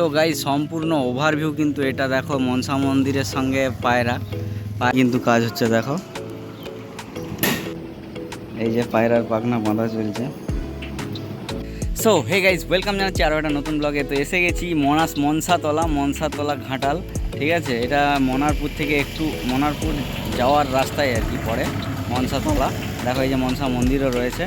So গাই সম্পূর্ণ overview কিন্তু এটা দেখো, মনসা মন্দিরের সঙ্গে পায়রা। কিন্তু কাজ হচ্ছে দেখো। এই যে পায়রার পাখনা বাঁধা চলছে। সো হে গাইজ ওয়েলকাম জানাচ্ছি আরও একটা নতুন ব্লগে তো এসে গেছি। মনাস মনসাতলা মনসাতলা ঘাটাল, ঠিক আছে? এটা মনারপুর থেকে একটু মনারপুর যাওয়ার রাস্তায় আর কি পড়ে, মনসাতলা। দেখো, এই যে মনসা মন্দিরও রয়েছে।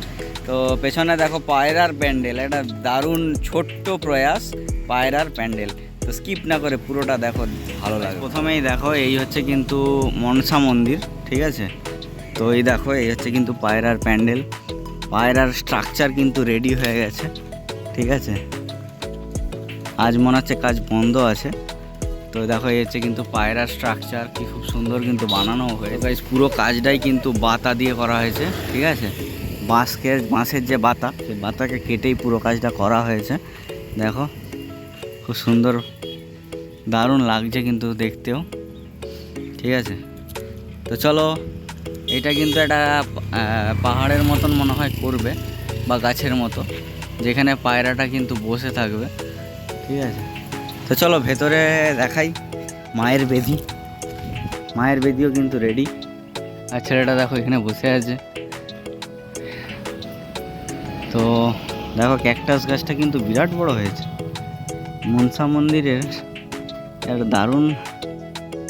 তো, পেছনে দেখো পায়রার প্যান্ডেল। এটা দারুণ ছোট্ট প্রয়াস। পায়রার প্যান্ডেল। তো স্কিপ না করে পুরোটা দেখো, ভালো লাগে প্রথমেই দেখো, এই হচ্ছে কিন্তু মনসা মন্দির, ঠিক আছে? তো এই দেখো, এই হচ্ছে কিন্তু পায়রার প্যান্ডেল। পায়রার স্ট্রাকচার কিন্তু রেডি হয়ে গেছে, ঠিক আছে? আজ মনে হচ্ছে কাজ বন্ধ আছে। তো দেখো, এই হচ্ছে কিন্তু পায়রার স্ট্রাকচার কি খুব সুন্দর কিন্তু বানানো হয়েছে। গাইজ পুরো কাজটাই কিন্তু বাতা দিয়ে করা হয়েছে, ঠিক আছে? বাঁশকে, বাঁশের যে বাতা, সেই বাতাকে কেটেই পুরো কাজটা করা হয়েছে। দেখো খুব সুন্দর, দারুণ লাগছে কিন্তু দেখতেও। ঠিক আছে? তো চলো, এটা কিন্তু একটা পাহাড়ের মতন মনে হয় করবে, বা গাছের মতো, যেখানে পায়রাটা কিন্তু বসে থাকবে। ঠিক আছে? তো চলো, ভেতরে দেখাই, মায়ের বেদি। মায়ের বেদিও কিন্তু রেডি আর ছেলেটা দেখো এখানে বসে আছে। তো দেখো ক্যাকটাস গাছটা কিন্তু বিরাট বড় হয়েছে। মনসা মন্দিরের একটা দারুণ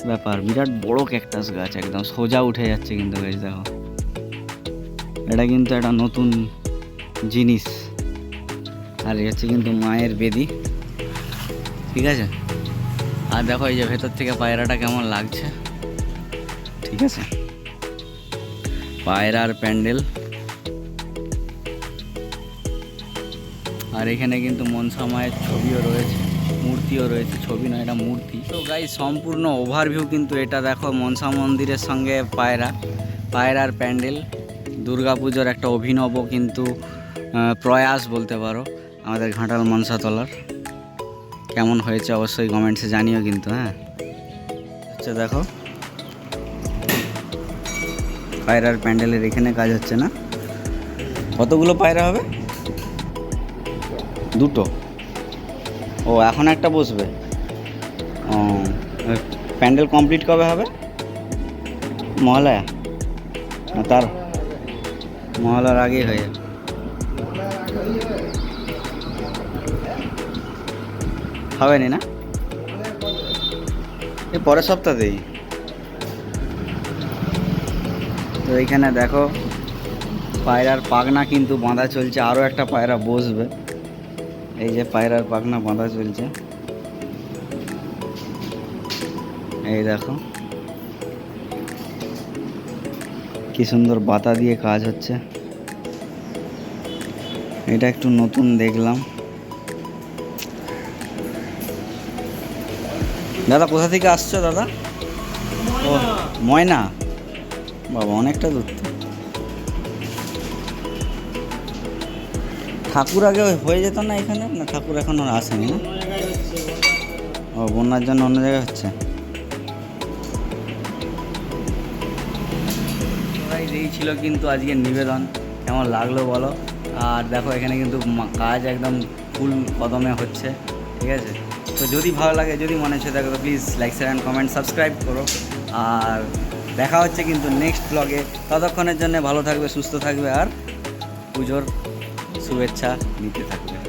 ব্যাপার। বিরাট বড় ক্যাকটাস গাছ, একদম সোজা উঠে যাচ্ছে কিন্তু গাছ দেখো। এটা কিন্তু একটা নতুন জিনিস। আর হচ্ছে কিন্তু মায়ের বেদি। ঠিক আছে? আর দেখো এই যে ভেতর থেকে পায়রাটা কেমন লাগছে। ঠিক আছে? পায়রার প্যান্ডেল। আর এখানে কিন্তু মনসা মায়ের ছবিও রয়েছে, মূর্তিও রয়েছে, ছবি নয়, এটা মূর্তি। তো গাই সম্পূর্ণ ওভারভিউ কিন্তু এটা দেখো, মনসা মন্দিরের সঙ্গে পায়রা, পায়রার প্যান্ডেল, দুর্গাপুজোর একটা অভিনব কিন্তু প্রয়াস বলতে পারো, আমাদের ঘাটাল মনসাতলার কেমন হয়েছে অবশ্যই কমেন্টসে জানিও কিন্তু হ্যাঁ। হচ্ছে দেখো। পায়রার প্যান্ডেলের এখানে কাজ হচ্ছে না? কতগুলো পায়রা হবে? দুটো। ও, এখন একটা বসবে। ও, প্যান্ডেল কমপ্লিট কবে হবে? মহালয়া? তার। মহালয়ার আগেই হয়ে হবে নি না? এই পরের সপ্তাহতেই। তো এইখানে দেখো, পায়রার পাগনা কিন্তু বাঁধা চলছে আরও একটা পায়রা বসবে। এই যে পায়রার পাখনা বাঁধা চলছে। এই দেখো। কি সুন্দর বাতা দিয়ে কাজ হচ্ছে। এটা একটু নতুন দেখলাম। দাদা কোথা থেকে আসছো দাদা? ও ময়না? বাবা অনেকটা দূর। ঠাকুর আগে হয়ে যেত না এখানে? না, ঠাকুর এখন আসেনি না? ও, বন্যার জন্য অন্য জায়গায় হচ্ছে? এই ছিল কিন্তু আজকের নিবেদন। কেমন লাগল বলো? আর দেখো, এখানে কিন্তু কাজ একদম ফুল কদমে হচ্ছে, ঠিক আছে? তো যদি ভালো লাগে, যদি মনে হচ্ছে, দেখো please like share and comment subscribe করো। আর দেখা হচ্ছে কিন্তু নেক্সট ব্লগে ততক্ষণের জন্য ভালো থাকবে, সুস্থ থাকবে, আর পুজোর শুভেচ্ছা নিতে থাকবে